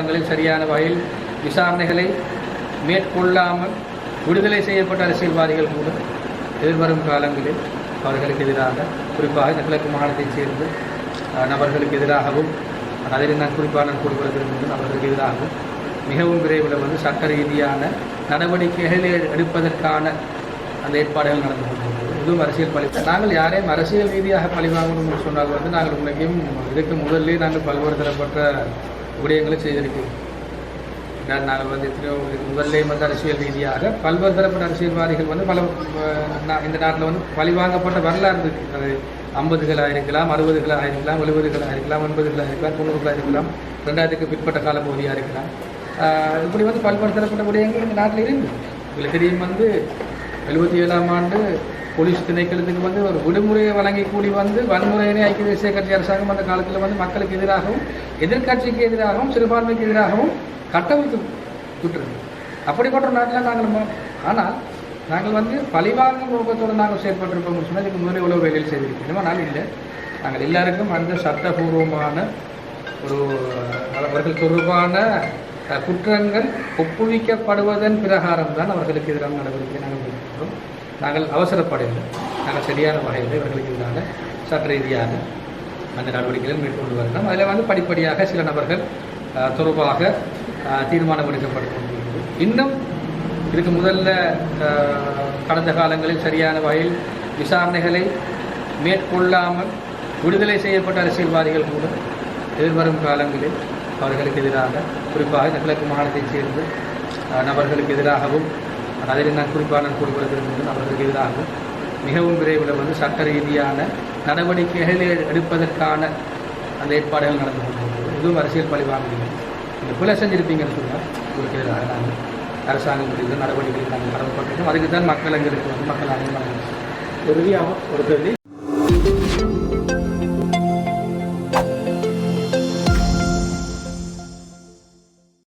காலங்களில் சரியான வகையில் விசாரணைகளை மேற்கொள்ளாமல் விடுதலை செய்யப்பட்ட அரசியல்வாதிகள் கூட எதிர்வரும் காலங்களில் அவர்களுக்கு எதிராக குறிப்பாக இந்த கிழக்கு மாநிலத்தைச் சேர்ந்து நபர்களுக்கு எதிராகவும் அதில் நான் குறிப்பாக நான் கூறுகிற விரும்புகிறேன் அவர்களுக்கு எதிராகவும் மிகவும் விரைவில் வந்து சட்ட ரீதியான நடவடிக்கைகளை எடுப்பதற்கான அந்த ஏற்பாடுகள் நடந்து கொண்டிருக்கிறது. இதுவும் அரசியல் பழி நாங்கள் யாரையும் அரசியல் ரீதியாக பழி என்று சொன்னால் வந்து நாங்கள் உண்மைக்கும் இதுக்கு முதல்ல நாங்கள் பல்வேறு தரப்பட்ட விடயங்களை செய்திருக்கிறோம். நான் நாங்கள் வந்து எத்தனையோ இதுக்கு வந்து அரசியல் ரீதியாக பல்வேறு தரப்பட்ட அரசியல்வாதிகள் வந்து பல இந்த நாட்டில் வந்து பழிவாங்கப்பட்ட வரலாறு இருக்கு. அது ஐம்பதுகளாக இருக்கலாம் அறுபதுகளாக இருக்கலாம் எழுபதுகளாக இருக்கலாம் ஒன்பதுகளாக இருக்கலாம் தொண்ணூறுகளாக இருக்கலாம் ரெண்டாயிரத்துக்கு பிற்பட்ட கால பகுதியாக இருக்கலாம். இப்படி வந்து பல்வேறு தரப்பட்ட விடயங்கள் இந்த நாட்டில் இருந்து. உங்களுக்கு தெரியும் வந்து எழுபத்தி ஏழாம் ஆண்டு போலீஸ் திணைக்களத்துக்கு வந்து ஒரு விடுமுறையை வழங்கி கூடி வந்து வன்முறையினை ஐக்கிய தேசிய கட்சி அரசாங்கம் அந்த காலத்தில் வந்து மக்களுக்கு எதிராகவும் எதிர்க்கட்சிக்கு எதிராகவும் சிறுபான்மைக்கு எதிராகவும் கட்டமைத்து விட்டுருக்கு அப்படிப்பட்ட நாட்டில் நாங்கள் ஆனால் நாங்கள் வந்து பழிவாங்கும் நோக்கத்தோடு நாங்கள் செயற்பட்டிருப்போம்னு சொன்னால் இதுக்கு முதல்ல உழவு வேலையில் செய்திருக்கோம் ஆனால் இல்லை. நாங்கள் எல்லாருக்கும் அந்த சட்டபூர்வமான ஒரு அவர்கள் தொடர்பான குற்றங்கள் ஒப்புவிக்கப்படுவதன் பிரகாரம் தான் அவர்களுக்கு எதிரான நடவடிக்கை நாங்கள் எடுக்கிறோம் நாங்கள் அவசரப்படவில்லை நாங்கள் சரியான வகையில் இவர்களுக்கு சட்ட ரீதியான அந்த நடவடிக்கைகளை மேற்கொண்டு வருகிறோம். அதில் வந்து படிப்படியாக சில நபர்கள் தொடர்பாக தீர்மானம் எடுக்கப்பட்டு இன்னும் இதுக்கு முதல்ல கடந்த காலங்களில் சரியான வகையில் விசாரணைகளை மேற்கொள்ளாமல் விடுதலை செய்யப்பட்ட அரசியல்வாதிகள் கூட எதிர்வரும் காலங்களில் அவர்களுக்கு எதிராக குறிப்பாக இந்த கிழக்கு மாநிலத்தைச் சேர்ந்த நபர்களுக்கு எதிராகவும் அதில் நான் குறிப்பாக நான் கூறுகிற விரும்புகிறேன் அவர்களுக்கு எதிராக மிகவும் விரைவில் வந்து சட்ட ரீதியான நடவடிக்கைகள் எடுப்பதற்கான அந்த ஏற்பாடுகள் நடந்து கொண்டிருக்கிறது. இதுவும் அரசியல் பழிவாங்க வாங்குறீங்க நீங்கள் பிழை செஞ்சுருப்பீங்கன்னு சொன்னால் உங்களுக்கு எதிராக நாங்கள் அரசாங்கம் முடிந்த நடவடிக்கைகள் நாங்கள் கடமைப்பட்டிருக்கோம். அதுக்கு தான் மக்கள் எங்களுக்கு வந்து மக்கள் அனைவரும் இறுதியாக ஒரு கேள்வி.